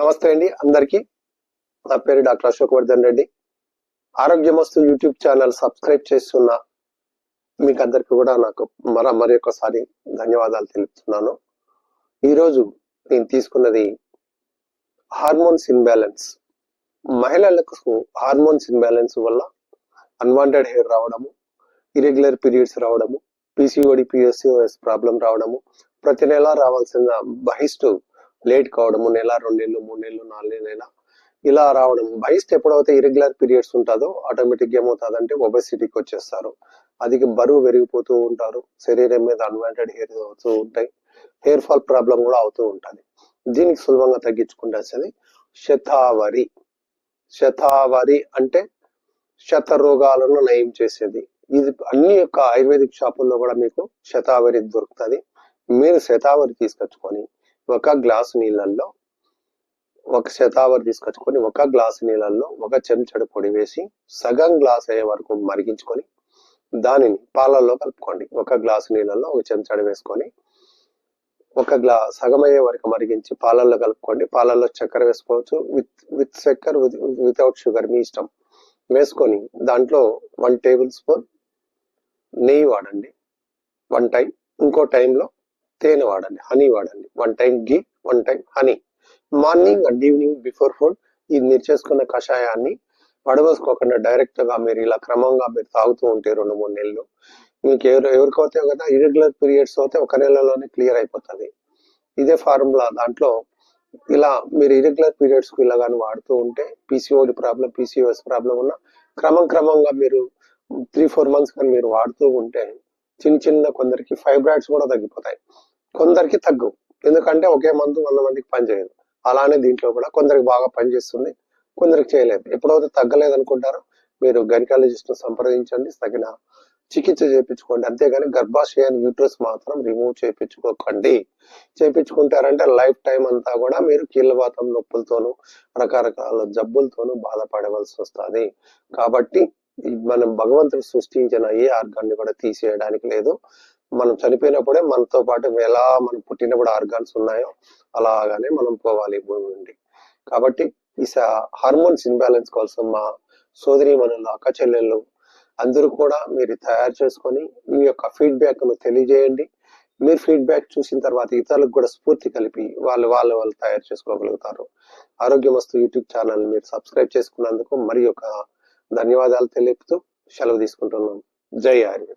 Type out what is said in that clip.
నమస్తే అండి. అందరికీ నా పేరు doctor Ashok Vardhan Reddy. Arogyamastu YouTube channel subscribe చేస్తున్న మీకు అందరికి కూడా నాకు మర మరి ఒకసారి ధన్యవాదాలు తెలుపుతున్నాను. ఈరోజు నేను తీసుకున్నది హార్మోన్స్ ఇన్బ్యాలెన్స్ మహిళలకు హార్మోన్స్ ఇన్బ్యాలెన్స్ వల్ల అన్వాంటెడ్ హెయిర్ రావడము ఇరెగ్యులర్ పీరియడ్స్ రావడము పీసీఓడి పిఎస్సిఓఎస్ ప్రాబ్లం రావడము ప్రతి నెల రావాల్సిన బహిష్టు లేట్ కావడము నెల రెండు నెలలు మూడు నెలలు నాలుగు నెలల ఇలా రావడం. బయస్ట్ ఎప్పుడైతే ఇరెగ్యులర్ పీరియడ్స్ ఉంటుందో ఆటోమేటిక్ ఏమవుతుందంటే ఒబెసిటీకి వచ్చేస్తారు. అది బరువు పెరిగిపోతూ ఉంటారు. శరీరం మీద అన్వాంటెడ్ హెయిర్ అవుతూ ఉంటాయి. హెయిర్ ఫాల్ ప్రాబ్లం కూడా అవుతూ ఉంటుంది. దీనికి సులభంగా తగ్గించుకుంటే శతావరి. శతావరి అంటే శత రోగాలను నయం చేసేది. ఇది అన్ని యొక్క ఆయుర్వేదిక్ షాపుల్లో కూడా మీకు శతావరి దొరుకుతుంది. మీరు శతావరి తీసుకొచ్చుకొని ఒక గ్లాసు నీళ్ళల్లో ఒక శతావరి తీసుకొచ్చుకొని ఒక గ్లాసు నీళ్ళల్లో ఒక చెంచడు పొడి వేసి సగం గ్లాస్ అయ్యే వరకు మరిగించుకొని దానిని పాలల్లో కలుపుకోండి. ఒక గ్లాసు నీళ్ళల్లో ఒక చెంచాడు వేసుకొని ఒక గ్లా సగం అయ్యే వరకు మరిగించి పాలల్లో కలుపుకోండి. పాలల్లో చక్కెర వేసుకోవచ్చు. విత్ విత్ చక్కెర వితౌట్ షుగర్ మీ ఇష్టం. వేసుకొని దాంట్లో వన్ టేబుల్ స్పూన్ నెయ్యి వాడండి. వన్ టైం ఇంకో టైంలో తేనె వాడండి హనీ వాడండి. One time ghee one time honey morning and evening before food ఇది మీరు చేసుకున్న కషాయాన్ని పడవేసుకోకుండా డైరెక్ట్గా మీరు ఇలా క్రమంగా మీరు తాగుతూ ఉంటే రెండు మూడు నెలలు. మీకు ఎవరు ఎవరికైతే కదా ఇరెగ్యులర్ పీరియడ్స్ అయితే ఒక నెలలోనే క్లియర్ అయిపోతుంది. ఇదే ఫార్ములా దాంట్లో ఇలా మీరు ఇరెగ్యులర్ పీరియడ్స్కు ఇలా కానీ వాడుతూ ఉంటే పీసీఓడి ప్రాబ్లం పీసీఓఎస్ ప్రాబ్లం ఉన్న క్రమం క్రమంగా మీరు త్రీ ఫోర్ మంత్స్ కానీ మీరు వాడుతూ ఉంటే చిన్న చిన్న కొందరికి ఫైబ్రాయిడ్స్ కూడా తగ్గిపోతాయి. కొందరికి తగ్గు. ఎందుకంటే ఒకే మందు వంద మందికి పనిచేయదు. అలానే దీంట్లో కూడా కొందరికి బాగా పనిచేస్తుంది కొందరికి చేయలేదు. ఎప్పుడైతే తగ్గలేదు అనుకుంటారో మీరు గైనకాలజిస్ట్ను సంప్రదించండి తగిన చికిత్స చేయించుకోండి. అంతేగాని గర్భాశయాన్ని యూట్రస్ మాత్రం రిమూవ్ చేయించుకోకండి. చేయించుకుంటారంటే లైఫ్ టైం అంతా కూడా మీరు కీళ్ళవాతం నొప్పులతోనూ రకరకాల జబ్బులతోనూ బాధపడవలసి వస్తుంది. కాబట్టి మనం భగవంతుడు సృష్టించిన ఏ ఆర్గాన్ని కూడా తీసేయడానికి లేదు. మనం చనిపోయినప్పుడే మనతో పాటు ఎలా మనం పుట్టినప్పుడు ఆర్గాన్స్ ఉన్నాయో అలాగానే మనం పోవాలి భూమి నుండి. కాబట్టి ఈ హార్మోన్స్ ఇన్బ్యాలెన్స్ కోసం మా సోదరి మనుల అక్క చెల్లెళ్ళు అందరూ కూడా మీరు తయారు చేసుకొని మీ యొక్క ఫీడ్బ్యాక్ను తెలియజేయండి. మీరు ఫీడ్బ్యాక్ చూసిన తర్వాత ఇతరులకు కూడా స్ఫూర్తి కలిపి వాళ్ళు వాళ్ళు వాళ్ళు తయారు చేసుకోగలుగుతారు. ఆరోగ్యమస్తు యూట్యూబ్ ఛానల్ మీరు సబ్స్క్రైబ్ చేసుకున్నందుకు మరి ధన్యవాదాలు తెలుపుతూ సెలవు తీసుకుంటున్నాం. జై ఆయుర్వేదం.